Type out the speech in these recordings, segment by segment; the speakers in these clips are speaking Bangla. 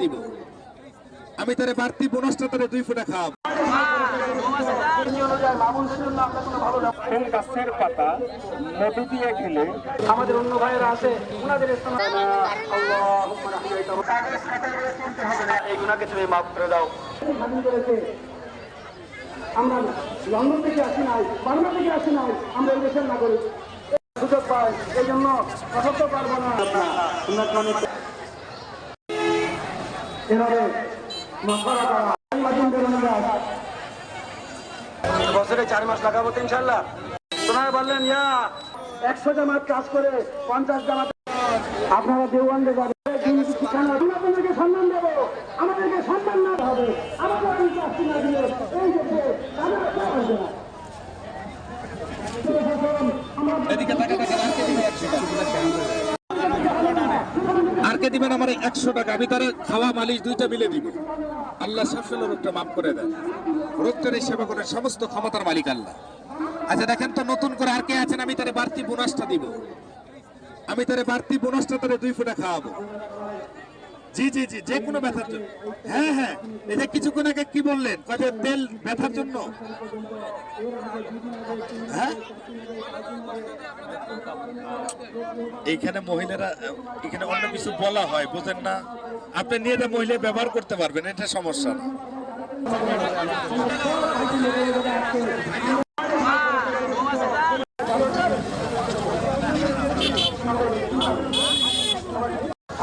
দিব আমি তারে বাড়তি বোনাসটা তারে দুই ফুটা গাছের পাতা দিয়ে খেলে আমাদের অন্য ভাইয়েরা আছে ওনাদের ইস্তেমা এই গুণাকে তুমি মাফ করে দাও। আমরা লন্ডন থেকে আসি নাই বাংলা থেকে আসি নাই আমরা এই দেশের নাগরিক। সুযোগ পাই এই জন্য অসত্য পারব না। এভাবে বছরে চার মাস লাগাবো তো ইনশাল্লাহ। বললেন ইয়া। একশো জামাত কাজ করে পঞ্চাশ জামাত। আপনারা যাবেন আমি আপনাদেরকে সম্মান দেবো। আমাদেরকে সম্মান না হবে। আমাদের না দিলে এই দেশে তাদের কেউ আসবে না। এদিকে টাকা টাকা আর কে দিবে একশো টাকা আর কে দিবেন আমার একশো টাকা। আমি তারা খাওয়া, মালিশ দুইটা মিলে দিব। আল্লাহ সফল রোগটা মাফ করে দেন। রোগটার এই সেবা করে সমস্ত ক্ষমতার মালিক আল্লাহ। আচ্ছা দেখেন তো নতুন করে আর কে আছেন? আমি তারে বাড়তি বোনাসটা দিব। আমি তারে বাড়তি বোনাসটা তারে দুই ফুটা খাওয়াবো। জি জি জি, যে কোনো ব্যথার জন্য। হ্যাঁ হ্যাঁ এটা কিছুক্ষণ আগে কি বললেন? কয় তেল ব্যথার জন্য? হ্যাঁ? এইখানে মহিলারা এখানে অন্য কিছু বলা হয়, বুঝেন না? আপনি নিয়ে এটা মহিলা ব্যবহার করতে পারবেন, এটা সমস্যা না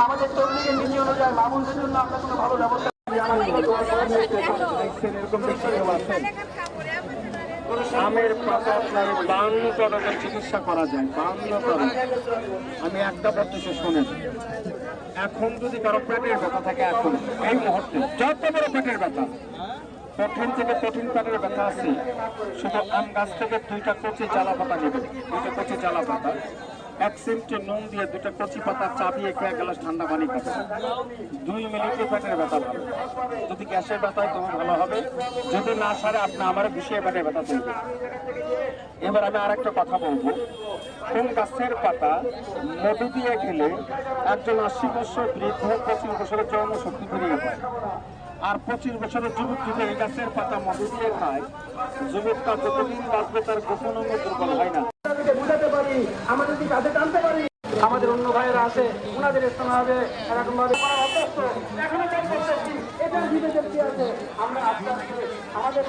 আমাদের তবলিগের নীতি অনুযায়ী মামুনদের জন্য আমরা কোনো ভালো ব্যবস্থা আমের পাতা আপনার বান্ন টাকার চিকিৎসা করা যায়, বান্ন আমি একটা পদ্ধতি শুনেন। এখন যদি কারও পেটের ব্যথা থাকে, এখন, এই মুহূর্তে যত বড় পেটের ব্যথা, কঠিন থেকে কঠিন পেটের ব্যথা আছে, শুধু আম গাছ থেকে দুইটা কচি জ্বালা পাতা নেবে। দুইটা কচি জ্বালা পাতা। এক সিমটে নুন দিয়ে দুইটা কচি পাতা চাবিয়ে খেয়ে গ্লাস ঠান্ডা পানি খাবে দুই মিনিটে পেটের ব্যথা ভালো। যদি গ্যাসের ব্যথা হয় তবে ভালো হবে। যদি না সারে, আপনি আমার বিষয়ে পেটের ব্যথা তুলবে এবার আমি আরেকটা কথা বলব। কোন গাছের পাতা মধু দিয়ে খেলে একজন আশি বছর বৃদ্ধ পঁচিশ বছরের জন্ম শক্তি ফিরিয়ে পায় আর পঁচিশ বছরের যুবক যদি এই গাছের পাতা মধু দিয়ে খায়, যুবকটা যতদিন বাঁচবে তার গোপন অঙ্গ দুর্বল হয় না। পারি আমাদের দিকে কাছে টানতে পারি, আমাদের অন্য ভাইয়েরা আছে ওনাদের স্থান হবে এরকম ভাবে অভ্যস্ত। এখনও কাজ করতেছি, এটার বিবেকের কি আছে? আমরা আস্তে আস্তে আমাদের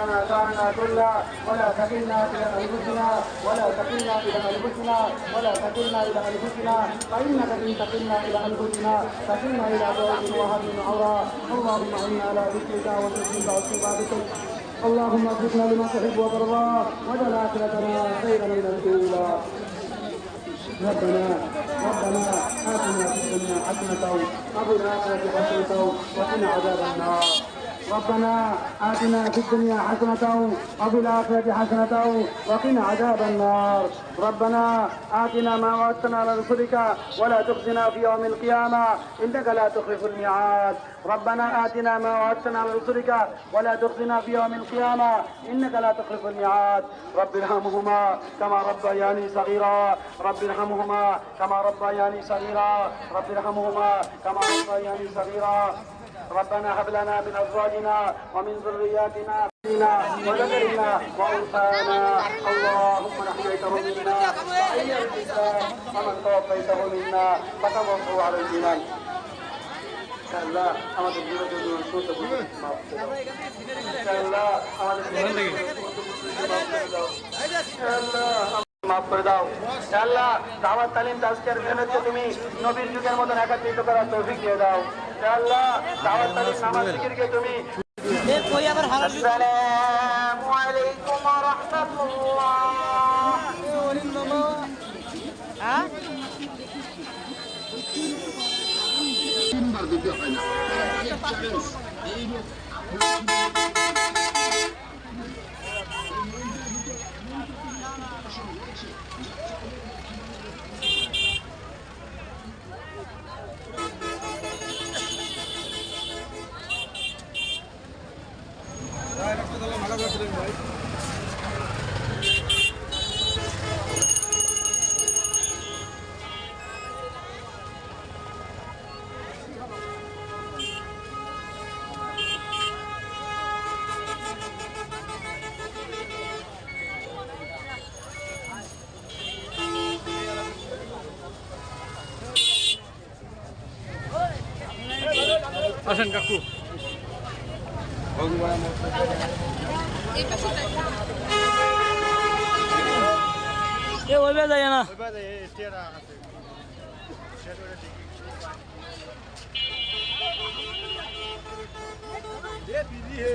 ربنا طعنا كلا ولا تكلنا إلى أنفسنا ولا تكلنا إلى أنفسنا ولا تكلنا إلى أنفسنا. فإنك إن تكلنا إلى أنفسنا تكلنا إلى بعد وهب من عورا. اللهم إنا على ذكرك وشكرك واستغفارك اللهم اغفر لما تحب وترضى واجعل آخرتنا خيرا من الأولى. ربنا ربنا آتنا في الدنيا حسنة وقنا عذاب النار. ربنا آتنا في الدنيا حسنة وفي الآخرة حسنة وقنا عذاب النار. ربنا آتنا ما وعدتنا على رسلك ولا تخزنا في يوم القيامة إنك لا تخلف الميعاد. ربنا آتنا ما وعدتنا على رسلك ولا تخزنا في يوم القيامة إنك لا تخلف الميعاد. رب ارحمهما كما ربياني صغيرا. رب ارحمهما كما ربياني صغيرا. رب ارحمهما كما ربياني صغيرا. ربنا هب لنا من ازواجنا ومن ذرياتنا بنا وذكرنا وانثانا اللهم من احييته منا فحي الاسلام ومن توفيته منا فتوفوا على الايمان ইনশাআল্লাহ আমাদের বিরোধী সুস্থ ইনশাআল্লাহ আমাদের মাফ করে দাও আল্লাহ দাওয়াত তালিম আজকের মেহনতকে তুমি নবীর যুগের মতন একাত্রিত করার তৌফিক দিয়ে দাও আল্লাহ তাড়াতাড়ি নামাজ জিকিরকে তুমি। আসসালামু আলাইকুম ওয়া রাহমাতুল্লাহ। হ্যাঁ তিনবার দিতে হয় না। আসেন কাকু। ಏ ಒಯ್ಬೇದ ಏನ ಏ ಬಿಜಿ ಹೇ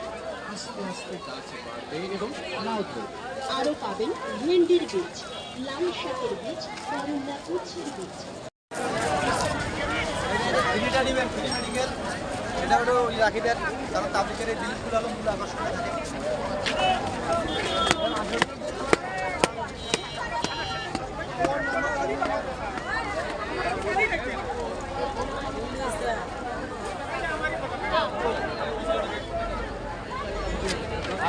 আরও পাবেন ভেন্ডির বীজ লাল শাকের বীজ করুণা উচ্ছের বীজ। এটা হলো ওই রাখি দেন কারণ তাবলিকের এই জিনিসগুলো হলো মূল আকর্ষণ। থাকে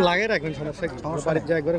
লাগে রাখবেন সমস্যা কি বাড়ির একবারে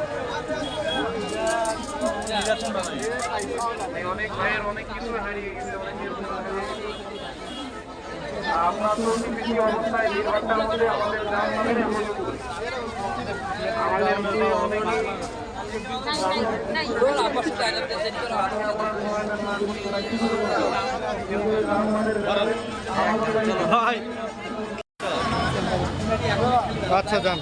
অনেক গেছে অনেক কিছু হারিয়ে অবস্থায় অনেকেই আচ্ছা যান।